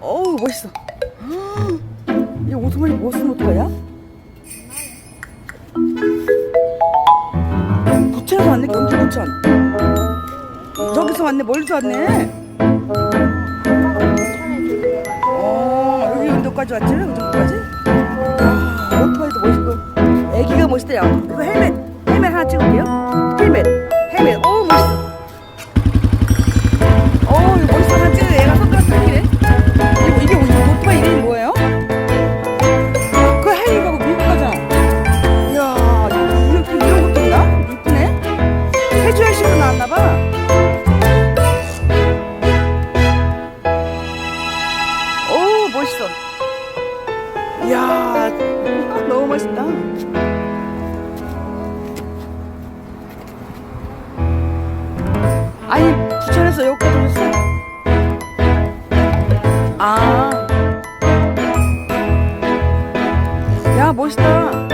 어우 멋있어. 이 오토바이 무슨 오토바이야? 부천에서 왔네 경주 부천. 저기서 왔네 멀리서 왔네. 어 여기 운동까지 왔지? 운동까지? 아, 오토바이도 멋있고 애기가 멋있대요. 이거 헬멧 헬멧 하나 찍을게요. 해주할 씨로 나왔나 봐. 오 멋있어. 이야 너무 멋있다. 아니 부천에서 여기까지 오셨어요? 아. 야 멋있다.